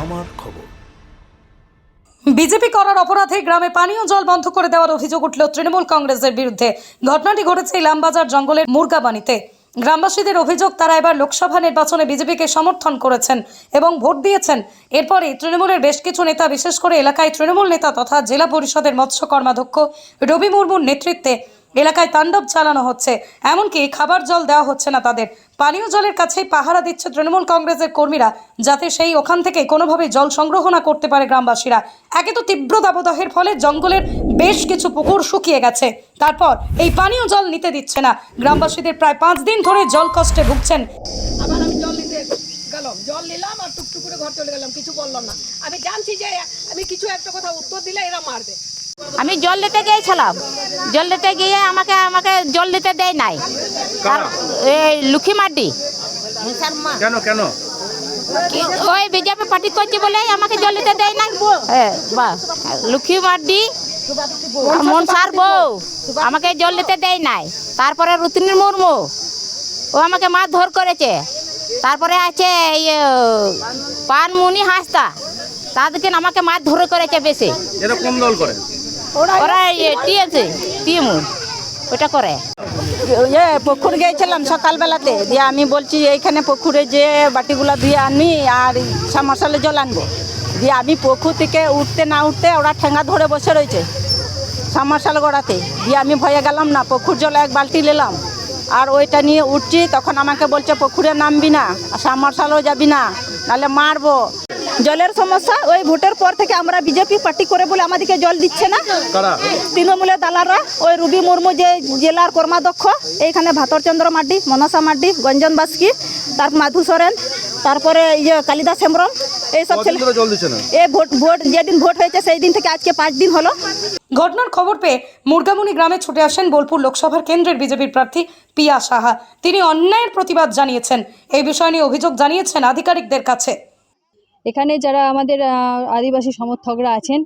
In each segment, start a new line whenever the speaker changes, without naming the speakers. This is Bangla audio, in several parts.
আমার খবর।
বিজেপি করার অপরাধে গ্রামে পানীয় জল বন্ধ করে দেওয়ার অভিযোগ উঠল তৃণমূল কংগ্রেসের বিরুদ্ধে। ঘটনাটি ঘটেছে ইলামবাজার জঙ্গলের মুরগাবানিতে। গ্রামবাসীদের অভিযোগ, তারা এবার লোকসভা নির্বাচনে বিজেপিকে সমর্থন করেছেন এবং ভোট দিয়েছেন। এরপরে তৃণমূলের বেশ কিছু নেতা, বিশেষ করে এলাকায় তৃণমূল নেতা তথা জেলা পরিষদের মৎস্য কর্মাধ্যক্ষ রবি মুর্মুর নেতৃত্বে এলাকায় তাণ্ডব চালানো হচ্ছে। এমনকি খাবার জল দেওয়া হচ্ছে না তাদের। পানীয় জলের কাছেই পাহারা দিচ্ছে তৃণমূল কংগ্রেসের কর্মীরা, যাতে সেই ওখান থেকে কোনোভাবেই জল সংগ্রহ না করতে পারে গ্রামবাসীরা। একে তো তীব্র দাবদাহের ফলে জঙ্গলের বেশ কিছু পুকুর শুকিয়ে গেছে। তারপর এই পানীয় জল নিতে দিচ্ছে না। গ্রামবাসীদের প্রায় পাঁচ দিন ধরে জল কষ্টে ভুগছেন।
আবার আমি জল নিতে গেলাম। জল নিলাম আর টুকটুক করে ঘর চলে গেলাম। কিছু বললাম না। আমি জানছি যে আমি কিছু একটা কথা উত্তর দিলে এরা মারবে।
আমি জল দিতে গিয়েছিলাম। জল দিতে গিয়ে আমাকে আমাকে জল দিতে দেয় নাই। এই লুখি
কেন কেন?
ওই বিজেপি পার্টি করছে বলে আমাকে জল দিতে দেয় নাই। হ্যাঁ বা মনসার বউ আমাকে জল দিতে দেয় নাই। তারপরে রুতিনী মুর্মু ও আমাকে মারধর করেছে। তারপরে আছে এই পানমুনি হাসতা তাদেরকে আমাকে মারধর করেছে বেশি।
এরা কোন দল করে?
ওরা টিএমসি টিএমু ওটা করে।
ইয়ে পুকুর গিয়েছিলাম সকালবেলাতে। দিয়ে আমি বলছি এইখানে পুকুরে যে বাটিগুলো ধুয়ে আনবি আর সামাশালে জল আনব। দিয়ে আমি পুকুর থেকে উঠতে না উঠতে ওরা ঠেঙ্গা ধরে বসে রয়েছে সামাশাল গড়াতে। দিয়ে আমি ভয়ে গেলাম না পুকুর জল এক বালতি নিলাম আর ওইটা নিয়ে উঠছি তখন আমাকে বলছে পুকুরে নামবি না সামাশালও যাবি না নাহলে মারবো। জলের সমস্যা ওই ভোটের পর থেকে আমরা বিজেপি পার্টি করে বলে আমাদেরকে জল দিচ্ছে না। তৃণমূলের দালালরা ওই রুবি মুর্মু যে জেলার কর্মাধ্যক্ষ এইখানে ভাতরচন্দ্র মাড্ডি মনসা মাড্ডি গঞ্জন বাস্কি তার মাধু সোরেন তারপরে ইয়ে কালিদাস হেমব্রম এইসব ছেলে
কতদিন জল দিচ্ছে না?
এই ভোট ভোট যেদিন ভোট হয়েছে সেই দিন থেকে আজকে পাঁচ দিন হলো।
ঘটনার খবর পেয়ে মুরগামুনি গ্রামে ছুটে আসেন বোলপুর লোকসভার কেন্দ্রের বিজেপির প্রার্থী পিয়া সাহা। তিনি অন্যায়ের প্রতিবাদ জানিয়েছেন। এই বিষয় নিয়ে অভিযোগ জানিয়েছেন আধিকারিকদের কাছে।
এখানে যারা আমাদের আদিবাসী সমর্থকরা আছেন,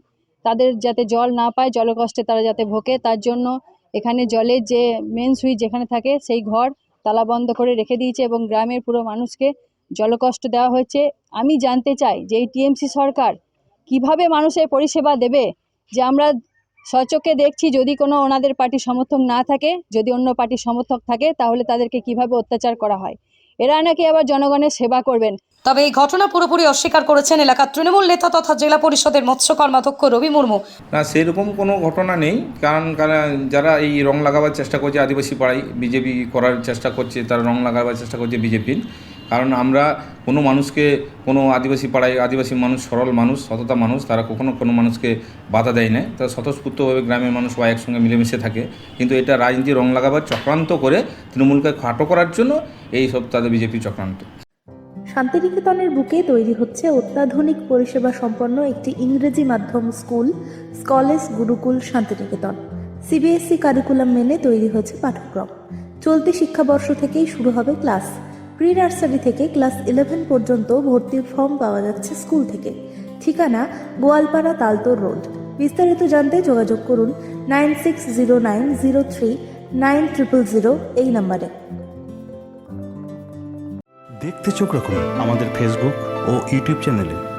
তাদের যাতে জল না পায় জলকষ্টে তারা যাতে ভোগে, তার জন্য এখানে জলের যে মেন সুইচ যেখানে থাকে, সেই ঘর তালা বন্ধ করে রেখে দিয়েছে এবং গ্রামের পুরো মানুষকে জলকষ্ট দেওয়া হয়েছে। আমি জানতে চাই যে এই টিএমসি সরকার কীভাবে মানুষের পরিষেবা দেবে? যে আমরা সচকে দেখছি যদি কোনো ওনাদের পার্টির সমর্থক না থাকে, যদি অন্য পার্টির সমর্থক থাকে, তাহলে তাদেরকে কীভাবে অত্যাচার করা হয়? এরা নাকি আবার জনগণের সেবা করবেন।
তবে এই ঘটনা পুরোপুরি অস্বীকার করেছেন এলাকার তৃণমূল নেতা তথা জেলা পরিষদের মৎস্য কর্মাধ্যক্ষ রবি মুর্মু।
না সেরকম কোনো ঘটনা নেই। কারণ যারা এই রং লাগাবার চেষ্টা করছে আদিবাসী পাড়ায় বিজেপি করার চেষ্টা করছে তারা রং লাগাবার চেষ্টা করছে বিজেপির। কারণ আমরা কোনো মানুষকে, কোনো আদিবাসী পাড়ায় আদিবাসী মানুষ, সরল মানুষ, সততা মানুষ, তারা কখনো কোনো মানুষকে বাধা দেয় না তারা স্বতঃস্ফূর্তভাবে গ্রামের মানুষ বা একসঙ্গে মিলেমিশে থাকে। কিন্তু এটা রাজনীতি রং লাগাবার চক্রান্ত করে তৃণমূলকে খাটো করার জন্য এই সব তাদের বিজেপি চক্রান্ত।
শান্তিনিকেতনের বুকে তৈরি হচ্ছে অত্যাধুনিক পরিষেবা সম্পন্ন একটি ইংরেজি মাধ্যম স্কুল স্কলেজ গুরুকুল, শান্তিনিকেতন। সিবিএসই কারিকুলাম মেনে তৈরি হয়েছে পাঠ্যক্রম। চলতি শিক্ষাবর্ষ থেকেই শুরু হবে ক্লাস। প্রি নার্সারি থেকে ক্লাস ইলেভেন পর্যন্ত ভর্তির ফর্ম পাওয়া যাচ্ছে স্কুল থেকে। ঠিকানা গোয়ালপাড়া তালতোর রোড। বিস্তারিত জানতে যোগাযোগ করুন nine six zero nine zero three nine triple zero এই নম্বরে।
দেখতে চোখ রাখুন আমাদের ফেসবুক ও ইউটিউব চ্যানেলে।